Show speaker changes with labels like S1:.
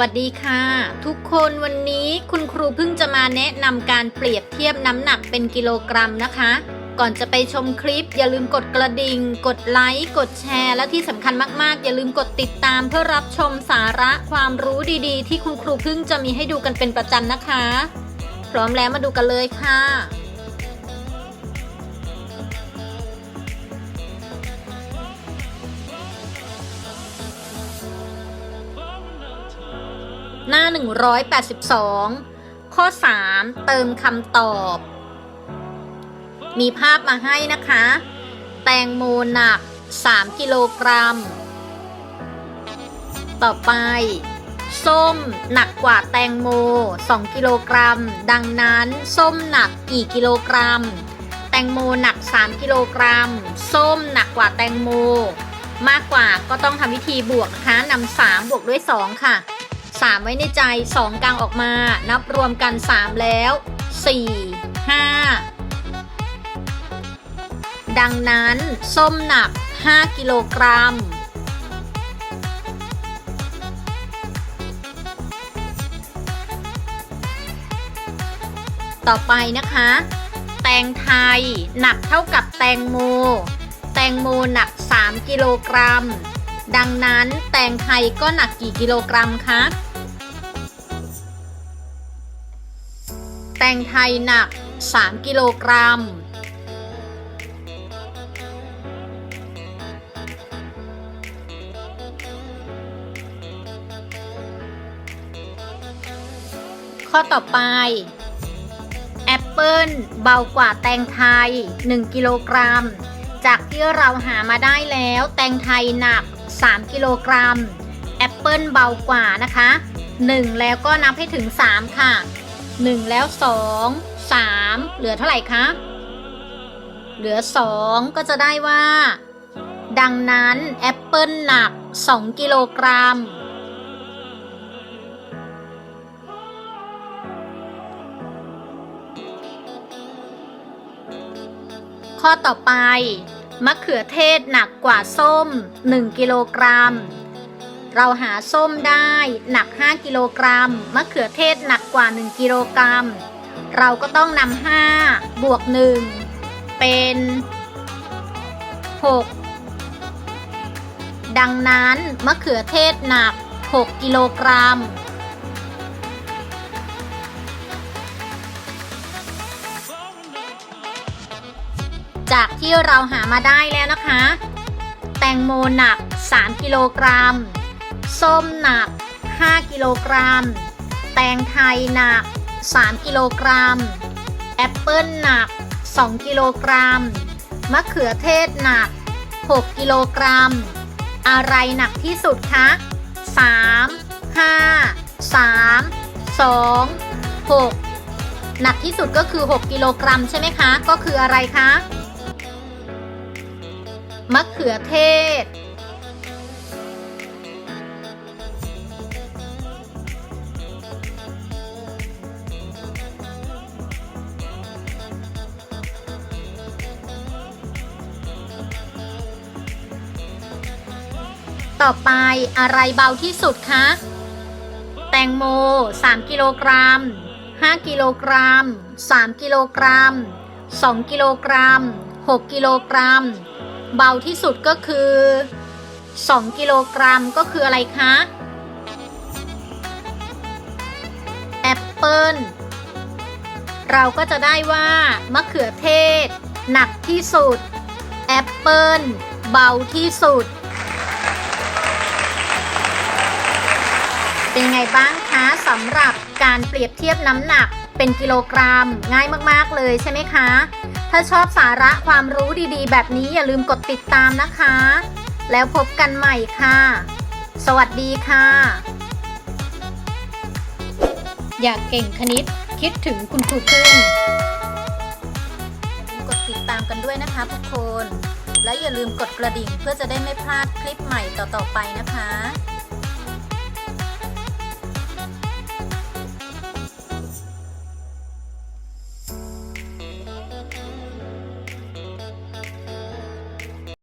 S1: วัสดีค่ะ ทุกคนวันนี้คุณครูเพิ่งจะมาแนะนำการเปรียบเทียบน้ำหนักเป็นกิโลกรัมนะคะ ก่อนจะไปชมคลิป อย่าลืมกดกระดิ่ง กดไลค์ กดแชร์ และที่สำคัญมากๆ อย่าลืมกดติดตามเพื่อรับชมสาระความรู้ดีๆ ที่คุณครูเพิ่งจะมีให้ดูกันเป็นประจำนะคะ พร้อมแล้วมาดูกันเลยค่ะ หน้า 182 ข้อ 3 เติมคำตอบ มีภาพมาให้นะคะ แตงโมหนัก 3 กิโลกรัม ต่อไป ส้มหนักกว่าแตงโม 2 กิโลกรัม ดังนั้น ส้มหนักกี่กิโลกรัม แตงโมหนัก 3 กิโลกรัม ส้มหนักกว่าแตงโมมากกว่าก็ต้องทำวิธีบวกนะคะนำ3บวกด้วย 2 ค่ะ 3 ไว้ในใจ 2 กลางออกมา นับรวมกัน 3 แล้ว 4 5 ดังนั้น ส้มหนัก 5 กิโลกรัม ต่อไปนะคะ แตงไทยหนักเท่ากับแตงโม แตงโมหนัก 3 กิโลกรัมดังนั้นแตงไทยก็หนักกี่กิโลกรัมคะ งไทยหนัก 3 กิโลกรัม ข้อต่อไป แอปเปิลเบากว่าแตงไทย 1 กิโลกรัม จากที่เราหามาได้แล้ว แตงไทยหนัก 3 กิโลกรัม แอปเปิลเบากว่านะคะ 1 แล้วก็นับให้ถึง 3 ค่ะ 1 แล้ว 2 3 เหลือเท่าไหร่คะ เหลือ 2 ก็จะได้ว่า ดังนั้นแอปเปิลหนัก 2 กิโลกรัม ข้อต่อไป มะเขือเทศหนักกว่าส้ม 1 กิโลกรัม เราหาส้มได้หนัก 5 กิโลกรัมมะเขือเทศหนักกว่า 1 กิโลกรัม เราก็ต้องนำ5บวก 1 เป็น 6 ดังนั้นมะเขือเทศหนัก 6 กิโลกรัม จากที่เราหามาได้แล้วนะคะ แตงโมหนัก 3 กิโลกรัม ส้มหนัก 5 กิโลกรัม แตงไทยหนัก 3 กิโลกรัม แอปเปิลหนัก 2 กิโลกรัม มะเขือเทศหนัก 6 กิโลกรัม อะไรหนักที่สุดคะ 3 5 3 2 6 หนักที่สุดก็คือ 6 กิโลกรัมใช่ไหมคะ ก็คืออะไรคะ มะเขือเทศ ต่อไปอะไรเบาที่สุดคะ แตงโม 3 กิโลกรัม 5 กิโลกรัม 3 กิโลกรัม 2 กิโลกรัม 6 กิโลกรัม เบาที่สุดก็คือ 2 กิโลกรัมก็คืออะไรคะ แอปเปิลเราก็จะได้ว่ามะเขือเทศ หนักที่สุด แอปเปิลเบาที่สุด เป็นไงบ้างคะสำหรับการเปรียบเทียบน้ำหนักเป็นกิโลกรัม ง่ายมากๆเลยใช่ไหมคะ ถ้าชอบสาระความรู้ดีๆ แบบนี้อย่าลืมกดติดตามนะคะ แล้วพบกันใหม่ค่ะ สวัสดีค่ะ อยากเก่งคณิตคิดถึงคุณครูพึ่งอย่าลืมกดติดตามกันด้วยนะคะทุกคน และอย่าลืมกดกระดิ่งเพื่อจะได้ไม่พลาดคลิปใหม่ต่อๆไปนะคะ